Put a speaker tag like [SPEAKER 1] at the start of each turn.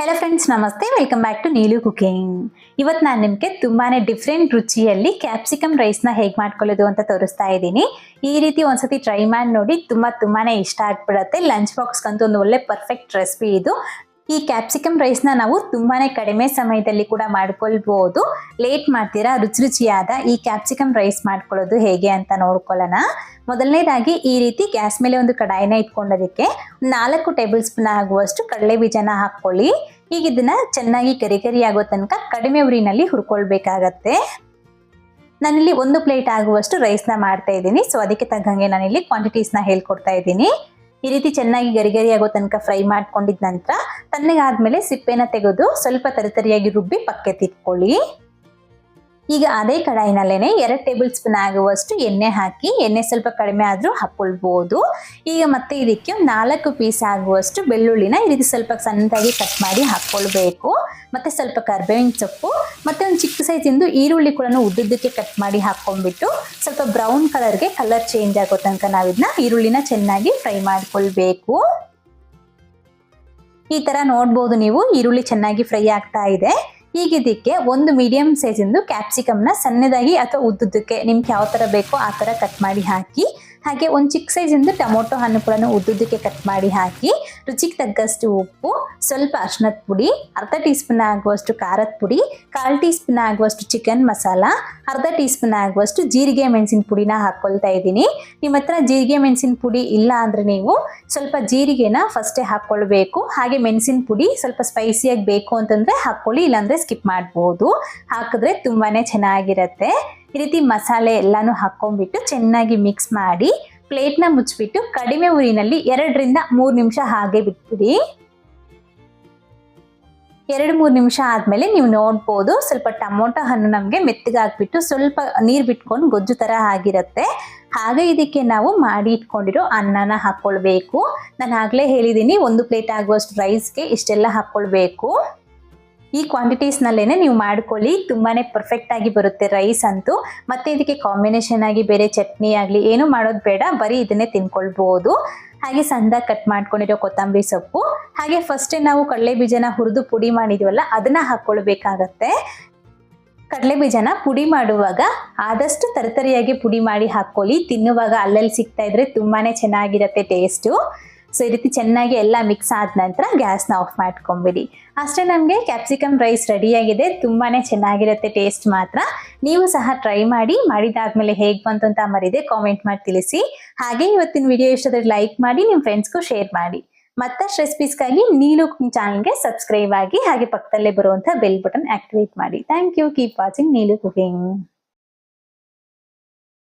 [SPEAKER 1] Hello friends ನಮಸ್ತೆ. Welcome back to Neelu cooking ಇವತ್ತು ನಾನು ನಿಮಗೆ ತುಂಬಾನೇ ಡಿಫ್ರೆಂಟ್ ರುಚಿಯಲ್ಲಿ ಕ್ಯಾಪ್ಸಿಕಮ್ ರೈಸ್ನ ಹೇಗೆ ಮಾಡ್ಕೊಳ್ಳೋದು ಅಂತ ತೋರಿಸ್ತಾ ಇದ್ದೀನಿ. ಈ ರೀತಿ ಒಂದ್ಸತಿ ಟ್ರೈ ಮಾಡಿ ನೋಡಿ, ತುಂಬ ತುಂಬಾನೇ ಇಷ್ಟ ಆಗ್ಬಿಡುತ್ತೆ. ಲಂಚ್ ಬಾಕ್ಸ್ಗಂತೂ ಒಂದು ಒಳ್ಳೆ ಪರ್ಫೆಕ್ಟ್ ರೆಸಿಪಿ ಇದು. ಈ ಕ್ಯಾಪ್ಸಿಕಮ್ ರೈಸ್ನ ನಾವು ತುಂಬಾನೇ ಕಡಿಮೆ ಸಮಯದಲ್ಲಿ ಕೂಡ ಮಾಡ್ಕೊಳ್ಬೋದು. ಲೇಟ್ ಮಾಡ್ತೀರಾ? ರುಚಿ ರುಚಿಯಾದ ಈ ಕ್ಯಾಪ್ಸಿಕಮ್ ರೈಸ್ ಮಾಡ್ಕೊಳ್ಳೋದು ಹೇಗೆ ಅಂತ ನೋಡ್ಕೊಳ್ಳೋಣ. ಮೊದಲನೇದಾಗಿ ಈ ರೀತಿ ಗ್ಯಾಸ್ ಮೇಲೆ ಒಂದು ಕಡಾಯಿನ ಇಟ್ಕೊಂಡೋದಕ್ಕೆ ನಾಲ್ಕು ಟೇಬಲ್ ಸ್ಪೂನ್ ಆಗುವಷ್ಟು ಕಡಲೆ ಬೀಜನ ಹಾಕ್ಕೊಳ್ಳಿ. ಈಗ ಇದನ್ನ ಚೆನ್ನಾಗಿ ಕರಿ ಕರಿ ಆಗೋ ತನಕ ಕಡಿಮೆ ಉರಿನಲ್ಲಿ ಹುರ್ಕೊಳ್ಬೇಕಾಗತ್ತೆ. ನಾನಿಲ್ಲಿ ಒಂದು ಪ್ಲೇಟ್ ಆಗುವಷ್ಟು ರೈಸ್ನ ಮಾಡ್ತಾ ಇದ್ದೀನಿ. ಸೊ ಅದಕ್ಕೆ ತಕ್ಕಂಗೆ ನಾನಿಲ್ಲಿ ಕ್ವಾಂಟಿಟೀಸ್ನ ಹೇಳ್ಕೊಡ್ತಾ ಇದ್ದೀನಿ. ಈ ರೀತಿ ಚೆನ್ನಾಗಿ ಗರಿಗರಿಯಾಗೋ ತನಕ ಫ್ರೈ ಮಾಡ್ಕೊಂಡಿದ ನಂತರ ತಣ್ಣಗಾದ್ಮೇಲೆ ಸಿಪ್ಪೆನ ತೆಗೆದು ಸ್ವಲ್ಪ ತರಿತರಿಯಾಗಿ ರುಬ್ಬಿ ಪಕ್ಕೆತ್ತಿಟ್ಕೊಳ್ಳಿ ಈಗ ಅದೇ ಕಡಾಯಿನಲ್ಲೇನೆ ಎರಡು ಟೇಬಲ್ ಸ್ಪೂನ್ ಆಗುವಷ್ಟು ಎಣ್ಣೆ ಹಾಕಿ, ಎಣ್ಣೆ ಸ್ವಲ್ಪ ಕಡಿಮೆ ಆದರೂ ಹಾಕ್ಕೊಳ್ಬೋದು ಈಗ ಮತ್ತೆ ಇದಕ್ಕೆ ನಾಲ್ಕು ಪೀಸ್ ಆಗುವಷ್ಟು ಬೆಳ್ಳುಳ್ಳಿನ ಇದಕ್ಕೆ ಸ್ವಲ್ಪ ಸಣ್ಣದಾಗಿ ಕಟ್ ಮಾಡಿ ಹಾಕ್ಕೊಳ್ಬೇಕು ಮತ್ತೆ ಸ್ವಲ್ಪ ಕರ್ಬೇವಿನ ಸೊಪ್ಪು, ಮತ್ತೆ ಒಂದು ಚಿಕ್ಕ ಸೈಜಿಂದು ಈರುಳ್ಳಿ ಕೂಡ ಉದ್ದುದ್ದಕ್ಕೆ ಕಟ್ ಮಾಡಿ ಹಾಕ್ಕೊಂಡ್ಬಿಟ್ಟು ಸ್ವಲ್ಪ ಬ್ರೌನ್ ಕಲರ್ಗೆ ಕಲರ್ ಚೇಂಜ್ ಆಗೋ ತನಕ ನಾವಿದನ್ನ ಈರುಳ್ಳಿನ ಚೆನ್ನಾಗಿ ಫ್ರೈ ಮಾಡ್ಕೊಳ್ಬೇಕು. ಈ ತರ ನೋಡ್ಬೋದು ನೀವು, ಈರುಳ್ಳಿ ಚೆನ್ನಾಗಿ ಫ್ರೈ ಆಗ್ತಾ ಇದೆ. ಈಗ ಇದಕ್ಕೆ ಒಂದು ಮೀಡಿಯಂ ಸೈಜಿಂದು ಕ್ಯಾಪ್ಸಿಕಮ್ನ ಸಣ್ಣದಾಗಿ ಅಥವಾ ಉದ್ದುದ್ದಕ್ಕೆ ನಿಮ್ಗೆ ಯಾವ ಥರ ಬೇಕೋ ಆ ಥರ ಕಟ್ ಮಾಡಿ ಹಾಕಿ ಹಾಗೆ ಒಂದು ಚಿಕ್ಕ ಸೈಜಿಂದ ಟೊಮೊಟೊ ಹಣ್ಣು ಕೂಡ ಉದ್ದುದ್ದಕ್ಕೆ ಕಟ್ ಮಾಡಿ ಹಾಕಿ, ರುಚಿಗೆ ತಗ್ಗಷ್ಟು ಉಪ್ಪು, ಸ್ವಲ್ಪ ಅರ್ಶಿನದ ಪುಡಿ, ಅರ್ಧ ಟೀ ಸ್ಪೂನ್ ಆಗುವಷ್ಟು ಖಾರದ ಪುಡಿ, ಕಾಲು ಟೀ ಸ್ಪೂನ್ ಆಗುವಷ್ಟು ಚಿಕನ್ ಮಸಾಲ, ಅರ್ಧ ಟೀ ಸ್ಪೂನ್ ಆಗುವಷ್ಟು ಜೀರಿಗೆ ಮೆಣಸಿನ ಪುಡಿನ ಹಾಕ್ಕೊಳ್ತಾ ಇದ್ದೀನಿ. ನಿಮ್ಮ ಹತ್ರ ಜೀರಿಗೆ ಮೆಣಸಿನ ಪುಡಿ ಇಲ್ಲ ಅಂದರೆ ನೀವು ಸ್ವಲ್ಪ ಜೀರಿಗೆನ ಫಸ್ಟೇ ಹಾಕ್ಕೊಳ್ಬೇಕು ಹಾಗೆ ಮೆಣಸಿನ ಪುಡಿ ಸ್ವಲ್ಪ ಸ್ಪೈಸಿಯಾಗಿ ಬೇಕು ಅಂತಂದರೆ ಹಾಕ್ಕೊಳ್ಳಿ, ಇಲ್ಲಾಂದರೆ ಸ್ಕಿಪ್ ಮಾಡ್ಬೋದು. ಹಾಕಿದ್ರೆ ತುಂಬಾ ಚೆನ್ನಾಗಿರುತ್ತೆ. ಈ ರೀತಿ ಮಸಾಲೆ ಎಲ್ಲಾನು ಹಾಕೊಂಡ್ಬಿಟ್ಟು ಚೆನ್ನಾಗಿ ಮಿಕ್ಸ್ ಮಾಡಿ ಪ್ಲೇಟ್ನ ಮುಚ್ಚಿಬಿಟ್ಟು ಕಡಿಮೆ ಉರಿನಲ್ಲಿ ಎರಡರಿಂದ ಮೂರು ನಿಮಿಷ ಹಾಗೆ ಬಿಟ್ಬಿಡಿ. ಎರಡು ಮೂರು ನಿಮಿಷ ಆದಮೇಲೆ ನೀವು ನೋಡ್ಬೋದು ಸ್ವಲ್ಪ ಟೊಮೊಟೊ ಹಣ್ಣು ನಮಗೆ ಮೆತ್ತಗಾಗ್ಬಿಟ್ಟು ಸ್ವಲ್ಪ ನೀರು ಬಿಟ್ಕೊಂಡು ಗೊಜ್ಜು ಥರ ಆಗಿರುತ್ತೆ. ಹಾಗೆ ಇದಕ್ಕೆ ನಾವು ಮಾಡಿ ಇಟ್ಕೊಂಡಿರೋ ಅನ್ನನ ಹಾಕ್ಕೊಳ್ಬೇಕು ನಾನು ಆಗಲೇ ಹೇಳಿದ್ದೀನಿ ಒಂದು ಪ್ಲೇಟ್ ಆಗುವಷ್ಟು ರೈಸ್ಗೆ ಇಷ್ಟೆಲ್ಲ ಹಾಕ್ಕೊಳ್ಬೇಕು ಈ ಕ್ವಾಂಟಿಟೀಸ್ನಲ್ಲೇ ನೀವು ಮಾಡ್ಕೊಳ್ಳಿ. ತುಂಬಾ ಪರ್ಫೆಕ್ಟಾಗಿ ಬರುತ್ತೆ ರೈಸ್ ಅಂತೂ. ಮತ್ತು ಇದಕ್ಕೆ ಕಾಂಬಿನೇಷನ್ ಆಗಿ ಬೇರೆ ಚಟ್ನಿ ಆಗಲಿ ಏನು ಮಾಡೋದು ಬೇಡ. ಬರೀ ಇದನ್ನೇ ತಿನ್ಕೊಳ್ಬೋದು. ಹಾಗೆ ಸಣ್ಣದಾಗಿ ಕಟ್ ಮಾಡ್ಕೊಂಡಿರೋ ಕೊತ್ತಂಬರಿ ಸೊಪ್ಪು. ಹಾಗೆ ಫಸ್ಟೇ ನಾವು ಕಡಲೆ ಬೀಜನ ಹುರಿದು ಪುಡಿ ಮಾಡಿದ್ವಲ್ಲ, ಅದನ್ನು ಹಾಕ್ಕೊಳ್ಬೇಕಾಗತ್ತೆ. ಕಡಲೆ ಬೀಜನ ಪುಡಿ ಮಾಡುವಾಗ ಆದಷ್ಟು ತರತರಿಯಾಗಿ ಪುಡಿ ಮಾಡಿ ಹಾಕ್ಕೊಳ್ಳಿ. ತಿನ್ನುವಾಗ ಅಲ್ಲಲ್ಲಿ ಸಿಗ್ತಾ ಇದ್ರೆ ತುಂಬಾ ಚೆನ್ನಾಗಿರುತ್ತೆ ಟೇಸ್ಟು ಸೊ ಈ ರೀತಿ ಚೆನ್ನಾಗಿ ಎಲ್ಲ ಮಿಕ್ಸ್ ಆದ ನಂತರ ಗ್ಯಾಸ್ನ ಆಫ್ ಮಾಡ್ಕೊಂಬಿಡಿ. ಅಷ್ಟೇ ನಮಗೆ ಕ್ಯಾಪ್ಸಿಕಮ್ ರೈಸ್ ರೆಡಿಯಾಗಿದೆ ತುಂಬಾ ಚೆನ್ನಾಗಿರುತ್ತೆ ಟೇಸ್ಟ್ ಮಾತ್ರ. ನೀವು ಸಹ ಟ್ರೈ ಮಾಡಿ, ಮಾಡಿದಾದ್ಮೇಲೆ ಹೇಗೆ ಬಂತು ಅಂತ ಮರಿದೆ ಕಾಮೆಂಟ್ ಮಾಡಿ ತಿಳಿಸಿ. ಹಾಗೆ ಇವತ್ತಿನ ವಿಡಿಯೋ ಇಷ್ಟದ ಲೈಕ್ ಮಾಡಿ ನಿಮ್ಮ ಫ್ರೆಂಡ್ಸ್ಗೂ ಶೇರ್ ಮಾಡಿ. ಮತ್ತಷ್ಟು ರೆಸಿಪೀಸ್ಗಾಗಿ ನೀಲು ಚಾನಲ್ಗೆ ಸಬ್ಸ್ಕ್ರೈಬ್ ಆಗಿ, ಹಾಗೆ ಪಕ್ಕದಲ್ಲೇ ಬರುವಂಥ ಬೆಲ್ ಬಟನ್ ಆಕ್ಟಿವೇಟ್ ಮಾಡಿ. Thank you keep watching Neelu cooking.